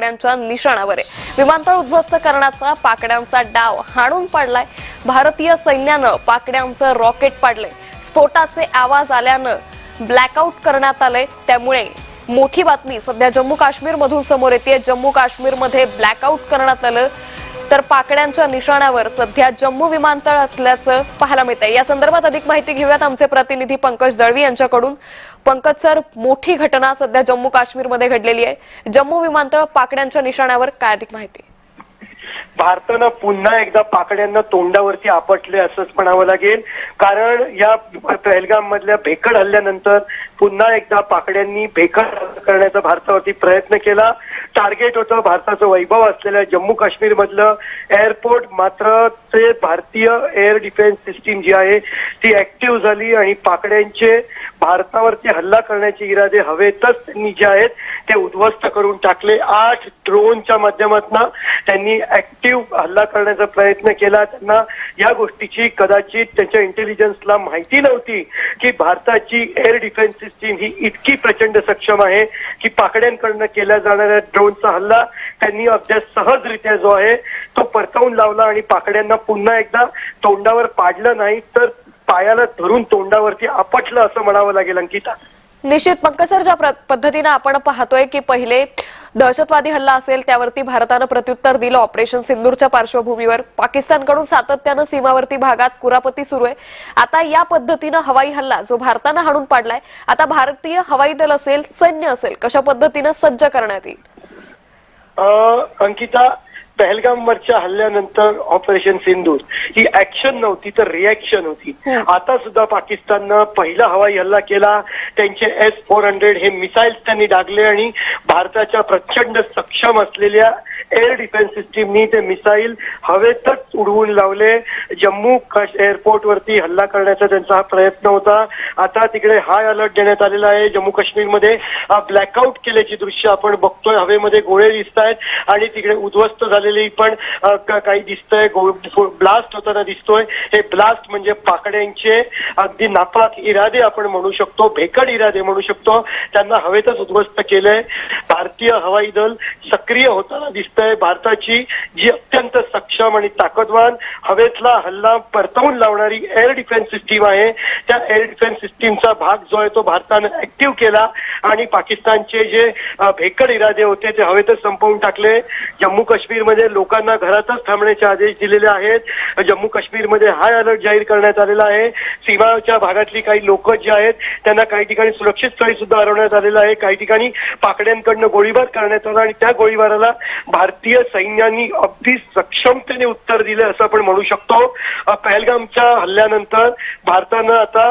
पाकड्यांच्या निशाणावर आहे. विमानतळ उद्ध्वस्त करण्याचा पाकड्यांचा डाव हाणून पाडलाय. भारतीय सैन्यानं पाकड्यांचं रॉकेट पाडलंय. स्फोटाचे आवाज आल्यानं ब्लॅकआउट करण्यात आलंय. त्यामुळे मोठी बातमी सध्या जम्मू काश्मीर मधून समोर येते जम्मू काश्मीरमध्ये ब्लॅकआउट करण्यात आलं. तर पाकड्यांच्या निशाण्यावर सध्या जम्मू विमानतळ असल्याचं पाहायला मिळत आहे या संदर्भात अधिक माहिती घेऊयात आमचे प्रतिनिधी पंकज दळवी यांच्याकडून. पंकज सर मोठी घटना सध्या जम्मू काश्मीरमध्ये घडलेली आहे. जम्मू विमानतळ पाकड्यांच्या निशाण्यावर काय अधिक माहिती? भारतानं पुन्हा एकदा पाकड्यांना तोंडावरती आपटले असंच म्हणावं लागेल. कारण या पहलगाम मधल्या भेकड हल्ल्यानंतर पुन्हा एकदा पाकड्यांनी भेकड करण्याचा भारतावरती प्रयत्न केला. टार्गेट होतं. भारताचं वैभव असलेलं जम्मू काश्मीर मधलं एअरपोर्ट मात्र ते भारतीय एअर डिफेन्स सिस्टीम जी आहे ती ऍक्टिव्ह झाली आणि पाकड्यांचे भारतावरती हल्ला करण्याचे इरादे हवेतच त्यांनी जे आहेत ते उद्ध्वस्त करून टाकले. आठ ड्रोनच्या माध्यमातून त्यांनी ऍक्टिव्ह हल्ला करण्याचा प्रयत्न केला. त्यांना या गोष्टीची कदाचित त्यांच्या इंटेलिजन्सला माहिती नव्हती की भारताची एअर डिफेन्स सिस्टीम ही इतकी प्रचंड सक्षम आहे की पाकड्यांकडनं केल्या जाणाऱ्या ड्रोनचा हल्ला त्यांनी अगदी सहजरित्या जो आहे तो परतवून लावला आणि पाकड्यांना पुन्हा एकदा तोंडावर पाडलं नाही तर पायाला धरून तोंडावरती आपटलं असं म्हणावं लागेल अंकिता. निश्चित पंकज सर ज्या पद्धतीनं आपण पाहतोय की पहिले दहशतवादी हल्ला असेल त्यावरती भारतानं प्रत्युत्तर दिलं ऑपरेशन सिंदूरच्या पार्श्वभूमीवर. पाकिस्तानकडून सातत्यानं सीमावर्ती भागात कुरापती सुरू आहे. आता या पद्धतीनं हवाई हल्ला जो भारतानं हाणून पाडलाय आता भारतीय हवाई दल असेल सैन्य असेल कशा पद्धतीनं सज्ज करण्यात येईल? अंकिता पहलगामवरच्या हल्ल्यानंतर ऑपरेशन सिंदूर. ही ऍक्शन नव्हती तर रिॲक्शन होती. हं. आता सुद्धा पाकिस्ताननं पहिला हवाई हल्ला केला. त्यांचे एस फोर हंड्रेड हे मिसाईल त्यांनी डागले आणि भारताच्या प्रचंड सक्षम असलेल्या एअर डिफेन्स सिस्टीमनी ते मिसाईल हवेतच उडवून लावले. जम्मू एअरपोर्ट वरती हल्ला करण्याचा त्यांचा हा प्रयत्न होता. आता तिकडे हाय अलर्ट देण्यात आलेला आहे. जम्मू काश्मीरमध्ये ब्लॅकआउट केल्याची दृश्य आपण बघतोय. हवेमध्ये गोळे दिसत आहेत आणि तिकडे उद्ध्वस्त झालेली पण काही दिसतंय. ब्लास्ट होताना दिसतोय. हे ब्लास्ट म्हणजे पाकड्यांचे अगदी नापाक इरादे आपण म्हणू शकतो. भेकड इरादे म्हणू शकतो. त्यांना हवेतच उद्ध्वस्त केलंय. भारतीय हवाई दल सक्रिय होताना दिसतंय. भारताची जी अत्यंत सक्षम आणि ताकदवान हवेतला हल्ला परतवून लावणारी एअर डिफेन्स सिस्टीम आहे त्या एअर डिफेन्स सिस्टीमचा भाग जो आहे तो भारतानं ऍक्टिव्ह केला आणि पाकिस्तानचे जे भेकड इरादे होते ते हवेतच संपवून टाकले. जम्मू काश्मीरमध्ये लोकांना घरातच थांबण्याचे आदेश दिलेले आहेत. जम्मू काश्मीरमध्ये हाय अलर्ट जाहीर करण्यात आलेला आहे. सीमाच्या भागातली काही लोक जी आहेत त्यांना काही ठिकाणी सुरक्षित स्थळी सुद्धा हलवण्यात आलेलं आहे. काही ठिकाणी पाकड्यांकडनं गोळीबार करण्यात आला आणि त्या गोळीबाराला भारतीय सैन्यानी अगदी सक्षमतेने उत्तर दिलं असं आपण म्हणू शकतो. पहलगामच्या हल्ल्यानंतर भारतानं आता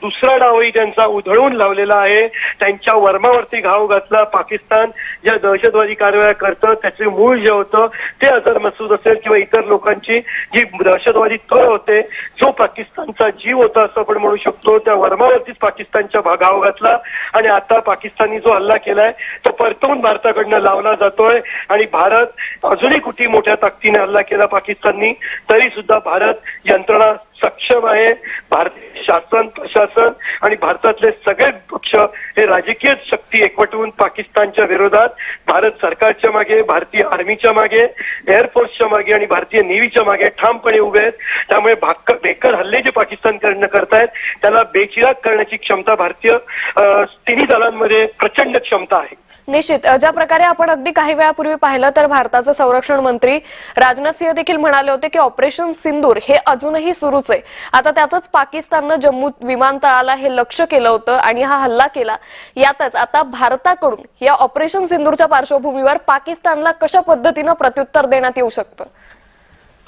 दुसरा डावही त्यांचा उधळून लावलेला आहे. त्यांच्या वर्मावरती घाव घातला. पाकिस्तान ज्या दहशतवादी कारवाया करतं त्याचे मूळ जे होतं ते अझर मसूद असेल किंवा इतर लोकांची जी दहशतवादी तळ होते जो पाकिस्तानचा जीव होता असं आपण म्हणू शकतो. त्या वर्मावरतीच पाकिस्तानच्या घाव घातला. आणि आता पाकिस्तानी जो हल्ला केलाय तो परतवून भारताकडनं लावला जातोय. आणि भारत अजूनही कुठे मोठ्या ताकदीने हल्ला केला पाकिस्ताननी तरी सुद्धा भारत यंत्रणा सक्षम आहे. भारतीय शासन प्रशासन आणि भारतातले सगळे पक्ष हे राजकीय शक्ती एकवटवून पाकिस्तानच्या विरोधात भारत सरकारच्या मागे भारतीय आर्मीच्या मागे एअरफोर्सच्या मागे आणि भारतीय नेव्हीच्या मागे ठामपणे उभे आहेत. त्यामुळे भाक बेकर हल्ले जे पाकिस्तानकडनं करतायत त्याला बेचिराग करण्याची क्षमता भारतीय अं, तिन्ही दलांमध्ये प्रचंड क्षमता आहे. निश्चित. ज्या प्रकारे आपण अगदी काही वेळापूर्वी पाहिलं तर भारताचे संरक्षण मंत्री राजनाथ सिंह देखील म्हणाले होते की ऑपरेशन सिंदूर हे अजूनही सुरूच आहे. आता त्यातच पाकिस्ताननं जम्मू विमानतळाला हे लक्ष केलं होतं आणि हा हल्ला केला. यातच आता भारताकडून या ऑपरेशन सिंदूरच्या पार्श्वभूमीवर पाकिस्तानला कशा पद्धतीनं प्रत्युत्तर देण्यात येऊ शकतं?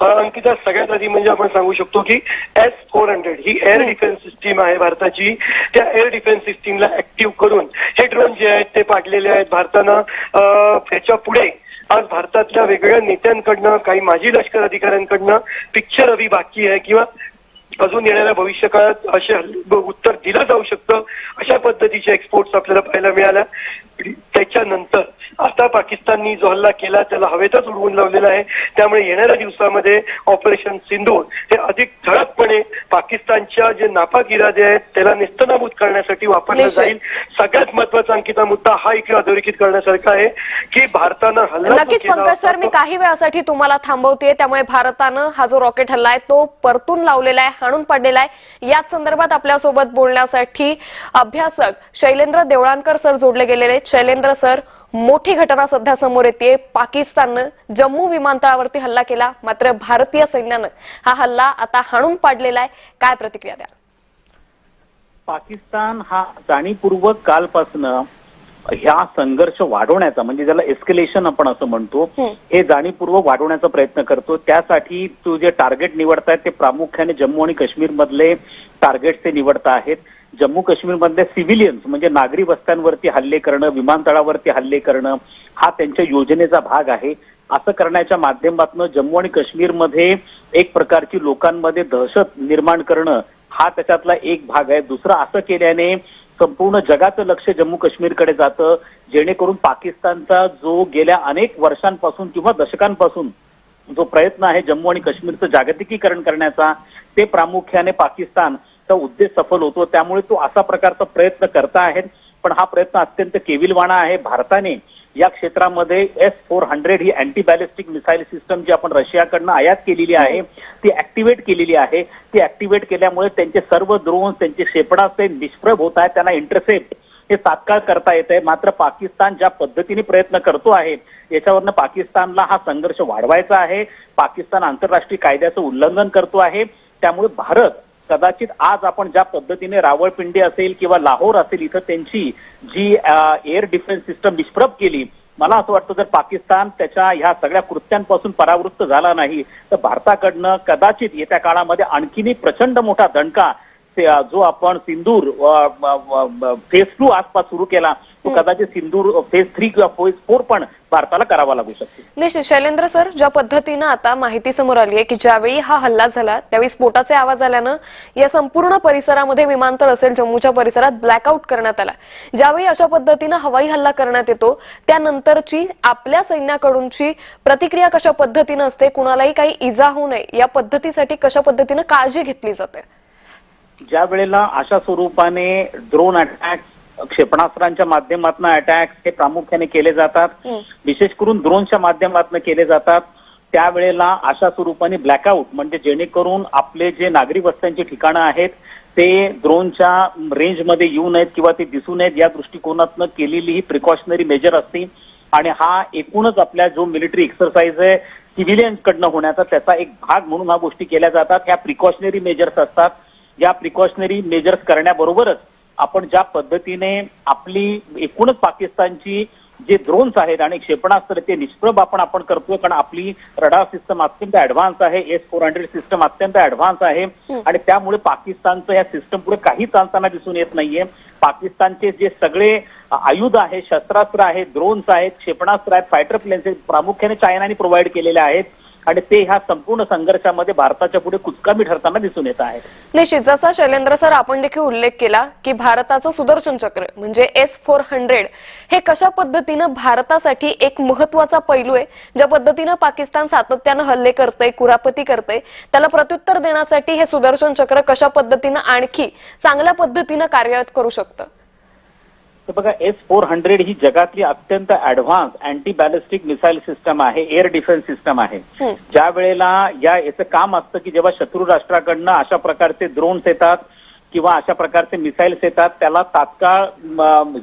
अंकिता सगळ्यात आधी म्हणजे आपण सांगू शकतो की एस फोर हंड्रेड ही एअर डिफेन्स सिस्टीम आहे भारताची. त्या एअर डिफेन्स सिस्टीमला ऍक्टिव्ह करून हे ड्रोन जे आहेत ते पाडलेले आहेत भारतानं. अ, याच्यापुढे आज भारतातल्या वेगवेगळ्या नेत्यांकडनं काही माजी लष्कर अधिकाऱ्यांकडनं पिक्चर हवी बाकी आहे किंवा अजून येणाऱ्या भविष्यकाळात असे हल्ले- ब- उत्तर दिलं जाऊ शकतं. अशा पद्धतीचे एक्सपोर्ट्स आपल्याला पाहायला मिळाल्या. त्याच्यानंतर आता पाकिस्ताननी जो हल्ला केला त्याला हवेतच उडवून लावलेला आहे. त्यामुळे येणाऱ्या दिवसामध्ये ऑपरेशन सिंधूर हे अधिक ठळकपणे पाकिस्तानच्या जे नापाक इरादे आहेत त्याला नेस्तनाबूत करण्यासाठी वापरलं. जाईल. सगळ्यात महत्त्वाचा आणखीचा मुद्दा हा इकडे अधोरेखित करण्यासारखा आहे की भारतानं हल्ला नक्कीच पंकज सर मी काही वेळासाठी तुम्हाला थांबवते त्यामुळे भारतानं हा जो रॉकेट हल्ला आहे तो परतून लावलेला आहे. हाणून पडलेला आहे. याच संदर्भात आपल्यासोबत बोलण्यासाठी अभ्यासक शैलेंद्र देवळांकर सर जोडले गेलेले आहेत. शैलेंद्र सर मोठी घटना सध्या समोर येते पाकिस्ताननं जम्मू विमानतळावरती हल्ला केला मात्र भारतीय सैन्यानं हा हल्ला आता हाणून पाडलेला आहे. काय प्रतिक्रिया द्या पाकिस्तान हा जाणीवपूर्वक कालपासनं ह्या संघर्ष वाढवण्याचा म्हणजे ज्याला एस्केलेशन आपण असं म्हणतो हं. जाणीवपूर्वक वाढवण्याचा प्रयत्न करतो. त्यासाठी तो जे टार्गेट निवडतायत ते प्रामुख्याने जम्मू आणि काश्मीर मधले टार्गेट ते निवडता आहेत. जम्मू काश्मीर मधले सिव्हिलियन्स म्हणजे नागरी वस्त्यांवरती हल्ले करणं विमानतळावरती हल्ले करणं हा त्यांच्या योजनेचा भाग आहे. असं करण्याच्या माध्यमातून जम्मू आणि काश्मीरमध्ये एक प्रकारची लोकांमध्ये दहशत निर्माण करणं हा त्याच्यातला एक भाग आहे. दुसरं असं केल्याने संपूर्ण जगाचं लक्ष जम्मू काश्मीरकडे जातं. जेणेकरून पाकिस्तानचा जो गेल्या अनेक वर्षांपासून किंवा दशकांपासून जो प्रयत्न आहे जम्मू आणि काश्मीरचं जागतिकीकरण करण्याचा ते प्रामुख्याने पाकिस्तानचा उद्देश सफल होतो. त्यामुळे तो असा प्रकारचा प्रयत्न करता आहेत. पण हा प्रयत्न अत्यंत केविलवाणा आहे. भारताने या क्षेत्रामध्ये एस फोर हंड्रेड ही अँटी बॅलिस्टिक मिसाईल सिस्टम जी आपण रशियाकडनं आयात केलेली आहे ती ऍक्टिव्हेट केलेली आहे. ती ऍक्टिव्हेट केल्यामुळे त्यांचे सर्व ड्रोन त्यांचे क्षेपणास्त्रे निष्प्रभ होत आहेत. त्यांना इंटरसेप्ट हे तात्काळ करता येत आहे. मात्र पाकिस्तान ज्या पद्धतीने प्रयत्न करतो आहे याच्यावरनं पाकिस्तानला हा संघर्ष वाढवायचा आहे. पाकिस्तान आंतरराष्ट्रीय कायद्याचं उल्लंघन करतो आहे. त्यामुळे भारत कदाचित आज आपण ज्या पद्धतीने रावळपिंडी असेल किंवा लाहोर असेल इथं त्यांची जी एअर डिफेन्स सिस्टम निष्प्रभ केली मला असं वाटतं जर पाकिस्तान त्याच्या ह्या सगळ्या कृत्यांपासून परावृत्त झाला नाही तर भारताकडनं कदाचित येत्या काळामध्ये आणखीनही प्रचंड मोठा दणका जो आपण सिंदूर फेस टू आसपास सुरू केला तो कदाचित सिंदूर फेज थ्री किंवा फेज फोर पण भारताला करावा लागू शकतो. निश्चित शैलेंद्र सर ज्या पद्धतीनं आता माहिती समोर आली आहे की ज्यावेळी हा हल्ला झाला त्यावेळी स्फोटाचे आवाज आल्यानं या संपूर्ण परिसरामध्ये विमानतळ असेल जम्मूच्या परिसरात ब्लॅकआउट करण्यात आला. ज्यावेळी अशा पद्धतीनं हवाई हल्ला करण्यात येतो त्यानंतरची आपल्या सैन्याकडूनची प्रतिक्रिया कशा पद्धतीनं असते कुणालाही काही इजा होऊ नये या पद्धतीसाठी कशा पद्धतीनं काळजी घेतली जाते? ज्या वेळेला अशा स्वरूपाने ड्रोन अटॅक क्षेपणास्त्रांच्या माध्यमातून अटॅक हे प्रामुख्याने केले जातात. विशेष करून ड्रोनच्या माध्यमातून केले जातात. त्यावेळेला अशा स्वरूपाने ब्लॅकआउट म्हणजे जेणेकरून आपले जे नागरी वस्त्यांची ठिकाणं आहेत ते ड्रोनच्या रेंजमध्ये येऊ नयेत किंवा ते दिसू नयेत या दृष्टिकोनातनं केलेली ही प्रिकॉशनरी मेजर असते. आणि हा एकूणच आपल्या जो मिलिटरी एक्सरसाइज आहे सिव्हिलियन्सकडनं होण्याचा त्याचा एक भाग म्हणून ह्या गोष्टी केल्या जातात. ह्या प्रिकॉशनरी मेजर्स असतात. या प्रिकॉशनरी मेजर्स करण्याबरोबरच आपण ज्या पद्धतीने आपली एकूणच पाकिस्तानची जे ड्रोन्स आहेत आणि क्षेपणास्त्र ते निष्प्रभ आपण आपण करतोय कारण आपली रडार सिस्टम अत्यंत ऍडव्हान्स आहे एस फोर हंड्रेड सिस्टम अत्यंत ऍडव्हान्स आहे. आणि त्यामुळे पाकिस्तानचं या सिस्टम पुढे काही चालताना दिसून येत नाहीये. पाकिस्तानचे जे सगळे आयुध आहेत शस्त्रास्त्र आहेत ड्रोन्स आहेत क्षेपणास्त्र आहेत फायटर प्लेन्स आहेत प्रामुख्याने चायनाने प्रोव्हाइड केलेले आहेत. आणि ते ह्या संपूर्ण संघर्षामध्ये भारताच्या पुढे कुचकामी ठरताना दिसून येत आहे. निश्चित. जसा शैलेंद्र सर आपण देखील उल्लेख केला की भारताचं सुदर्शन चक्र म्हणजे एस फोर हंड्रेड हे कशा पद्धतीनं भारतासाठी एक महत्त्वाचा पैलू आहे ज्या पद्धतीनं पाकिस्तान सातत्यानं हल्ले करतंय कुरापती करतंय त्याला प्रत्युत्तर देण्यासाठी हे सुदर्शन चक्र कशा पद्धतीनं आणखी चांगल्या पद्धतीनं कार्यरत करू शकतं? तर बघा एस फोर हंड्रेड ही जगातली अत्यंत advance anti ballistic missile system आहे एअर डिफेन्स सिस्टम आहे. ज्या वेळेला या याचं काम असतं की जेव्हा शत्रू राष्ट्राकडनं अशा प्रकारचे ड्रोन्स येतात किंवा अशा प्रकारचे मिसाईल्स येतात त्याला तात्काळ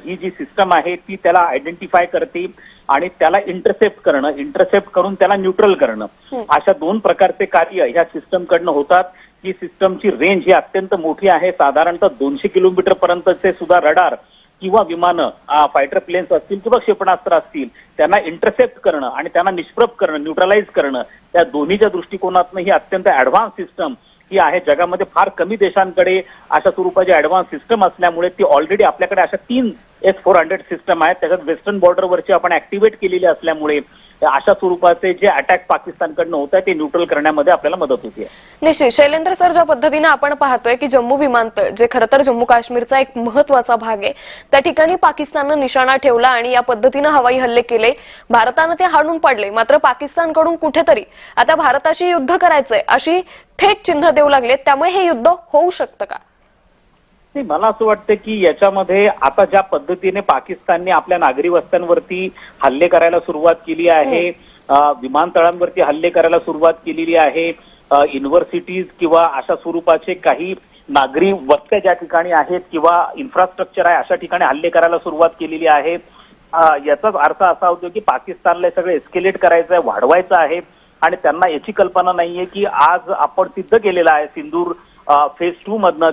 ही जी सिस्टम आहे ती त्याला आयडेंटिफाय करते आणि त्याला इंटरसेप्ट करणं इंटरसेप्ट करून त्याला न्यूट्रल करणं. अशा दोन प्रकारचे कार्य ह्या सिस्टम कडनं होतात. ही सिस्टमची रेंज ही अत्यंत मोठी आहे. साधारणतः दोनशे किलोमीटर पर्यंतचे सुद्धा रडार किंवा विमानं फायटर प्लेन्स असतील किंवा क्षेपणास्त्र असतील त्यांना इंटरसेप्ट करणं आणि त्यांना निष्प्रभ करणं न्यूट्रलाइज करणं त्या दोन्हीच्या दृष्टिकोनातनं ही अत्यंत ऍडव्हान्स सिस्टम ही आहे. जगामध्ये फार कमी देशांकडे अशा स्वरूपाची ऍडव्हान्स सिस्टम असल्यामुळे ती ऑलरेडी आपल्याकडे अशा तीन एस फोर हंड्रेड सिस्टम आहे. त्याच्यात वेस्टर्न बॉर्डरवरची आपण ऍक्टिव्हेट केलेली असल्यामुळे अशा स्वरूपाचे जे अटॅक पाकिस्तानकडनं होत आहे ते न्यूट्रल करण्यामध्ये आपल्याला मदत होती निश्चित. शैलेंद्र सर ज्या पद्धतीने आपण पाहतोय की जम्मू विमानतळ जे खरं तर जम्मू काश्मीरचा एक महत्त्वाचा भाग आहे त्या ठिकाणी पाकिस्ताननं निशाणा ठेवला आणि या पद्धतीनं हवाई हल्ले केले. भारतानं ते हाडून पडले. मात्र पाकिस्तानकडून कुठेतरी आता भारताशी युद्ध करायचंय अशी थेट चिन्ह देऊ लागले त्यामुळे हे युद्ध होऊ शकतं का? नाही मला असं वाटतं की याच्यामध्ये आता ज्या पद्धतीने पाकिस्तानने आपल्या नागरी वस्त्यांवरती हल्ले करायला सुरुवात केली आहे अ, विमानतळांवरती हल्ले करायला सुरुवात केलेली आहे युनिव्हर्सिटीज किंवा अशा स्वरूपाचे काही नागरी वस्त्या ज्या ठिकाणी आहेत किंवा इन्फ्रास्ट्रक्चर आहे अशा ठिकाणी हल्ले करायला सुरुवात केलेली आहे. याचाच अर्थ असा होतो की पाकिस्तानला हे सगळं एस्केलेट करायचं आहे वाढवायचं आहे आणि त्यांना याची कल्पना नाहीये की आज आपण सिद्ध केलेलं आहे सिंदूर फेज टू मधनं